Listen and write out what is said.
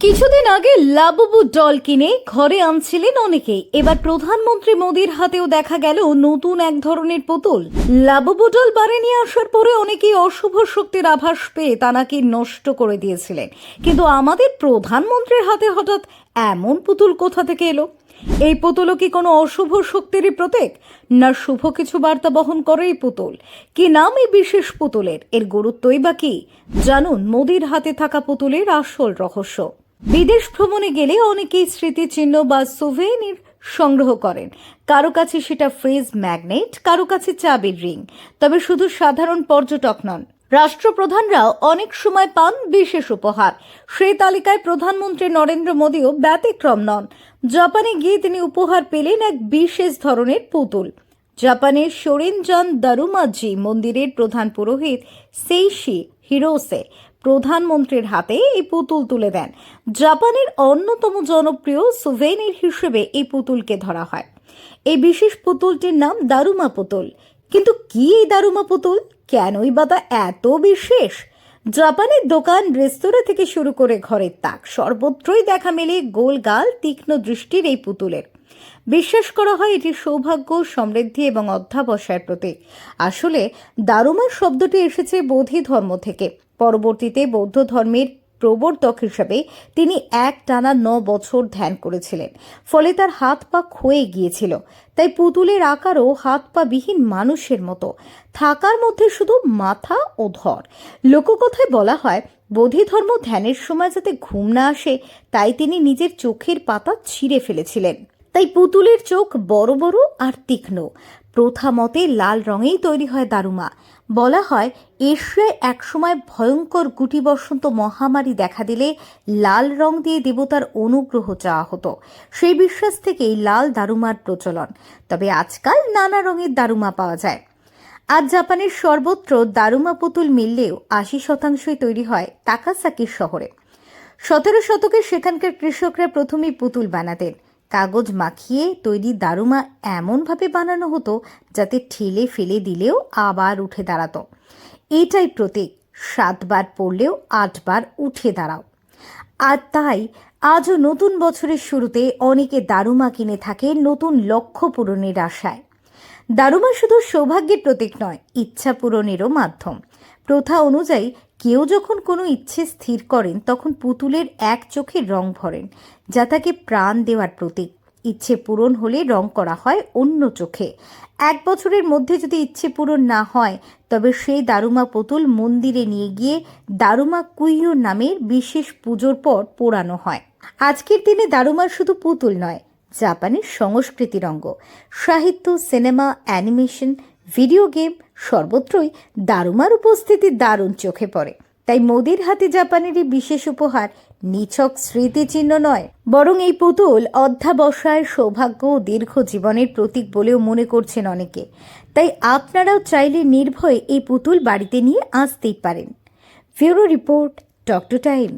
কিছুদিন আগে Labubu doll কিনে ঘরে আনছিলেন অনেকেই। এবার প্রধানমন্ত্রী মোদীর হাতেও দেখা গেল নতুন এক ধরনের পুতুল। লাবুবু ডল বাড়ি নিয়ে আসার পরে অনেকেই অশুভ শক্তির আভাস পেয়ে তা নাকি নষ্ট করে দিয়েছিলেন। কিন্তু আমাদের প্রধানমন্ত্রীর হাতে হঠাৎ এমন পুতুল কোথা থেকে এলো? এই পুতুলও কি কোনো অশুভ শক্তিরই প্রতীক? না শুভ কিছু বার্তা বহন করে এই পুতুল? কি নাম এই বিশেষ পুতুলের? এর গুরুত্বই বা কি? জানুন মোদির হাতে থাকা পুতুলের আসল রহস্য। বিদেশ ভ্রমণে গেলে অনেকেই স্মৃতিচিহ্ন বা সুভেনির সংগ্রহ করেন। কারও কাছে সেটা ফ্রিজ ম্যাগনেট কারও কাছে চাবির রিং তবে শুধু সাধারণ পর্যটক নন রাষ্ট্রপ্রধানরাও অনেক সময় পান বিশেষ উপহার। সেই তালিকায় প্রধানমন্ত্রী নরেন্দ্র মোদীও ব্যতিক্রম নন। জাপানে গিয়ে তিনি উপহার পেলেন এক বিশেষ ধরনের পুতুল। জাপানের সোরেনজান দারুমাজি মন্দিরের প্রধান পুরোহিত সেইশি হিরোসে প্রধানমন্ত্রীর হাতে এই পুতুল তুলে দেন। জাপানের অন্যতম জনপ্রিয় সুভেনির হিসেবে এই পুতুলকে ধরা হয়। এই বিশেষ পুতুলটির নাম দারুমা পুতুল। কিন্তু কি এই দারুমা পুতুল? কেনই বা তা এত বিশেষ? জাপানের দোকান রেস্তোরাঁ থেকে শুরু করে ঘরের তাক, সর্বত্রই দেখা মেলে গোল গাল, তীক্ষ্ণ দৃষ্টির এই পুতুলের। বিশ্বাস করা হয় এটি সৌভাগ্য, সমৃদ্ধি এবং অধ্যাবসায়ের প্রতীক। আসলে দারুমা শব্দটি এসেছে বোধি ধর্ম থেকে। পরবর্তীতে বৌদ্ধ ধর্মের প্রবর্তক হিসাবে তিনি এক টানা ন বছর ধ্যান করেছিলেন। ফলে তার হাত পা ক্ষয়ে গিয়েছিল। তাই পুতুলের আকারও হাত পা বিহীন মানুষের মতো। থাকার মধ্যে শুধু মাথা ও ধর। লোককথায় বলা হয়, বোধিধর্ম ধ্যানের সময় যাতে ঘুম না আসে, তাই তিনি নিজের চোখের পাতা ছিঁড়ে ফেলেছিলেন। তাই পুতুলের চোখ বড় বড় আর তীক্ষ্ণ। প্রথা মতে লাল রঙেই তৈরি হয় দারুমা। বলা হয়, এশিয়ায় একসময় ভয়ঙ্কর গুটি বসন্ত মহামারী দেখা দিলে লাল রং দিয়ে দেবতার অনুগ্রহ চাওয়া হতো। সেই বিশ্বাস থেকেই লাল দারুমার প্রচলন। তবে আজকাল নানা রঙের দারুমা পাওয়া যায়। আজ জাপানের সর্বত্র দারুমা পুতুল মিললেও আশি শতাংশই তৈরি হয় তাকাসাকির শহরে। সতেরো শতকে সেখানকার কৃষকরা প্রথমেই পুতুল বানাতেন। কাগজ মাখিয়ে তৈরি দারুমা এমনভাবে বানানো হতো যাতে ঠেলে ফেলে দিলেও আবার উঠে দাঁড়াতো। এটাই প্রতীক। সাতবার পড়লেও আটবার উঠে দাঁড়াও। আর তাই আজও নতুন বছরের শুরুতে অনেকে দারুমা কিনে থাকে নতুন লক্ষ্য পূরণের আশায়। দারুমা শুধু সৌভাগ্যের প্রতীক নয়, ইচ্ছা পূরণেরও মাধ্যম। প্রথা অনুযায়ী কেউ যখন কোনো ইচ্ছে স্থির করেন, তখন পুতুলের এক চোখে রং ভরেন, যা তাকে প্রাণ দেওয়ার প্রতীক। ইচ্ছে পূরণ হলে রং করা হয় অন্য চোখে। এক বছরের মধ্যে যদি ইচ্ছে পূরণ না হয়, তবে সেই দারুমা পুতুল মন্দিরে নিয়ে গিয়ে দারুমা কুইয়ো নামের বিশেষ পুজোর পর পোড়ানো হয়। আজকের দিনে দারুমা শুধু পুতুল নয়, জাপানের সংস্কৃতির অঙ্গ। সাহিত্য, সিনেমা, অ্যানিমেশন ভিডিও গেম সর্বত্রই দারুমার উপস্থিতি দারুণ চোখে পড়ে। তাই মোদির হাতে জাপানের এই বিশেষ উপহার নিছক স্মৃতিচিহ্ন নয়, বরং এই পুতুল অধ্যাবসায় সৌভাগ্য ও দীর্ঘ জীবনের প্রতীক বলেও মনে করছেন অনেকে। তাই আপনারাও চাইলে নির্ভয়ে এই পুতুল বাড়িতে নিয়ে আসতেই পারেন। ফিউরো রিপোর্ট টক টু টাইম।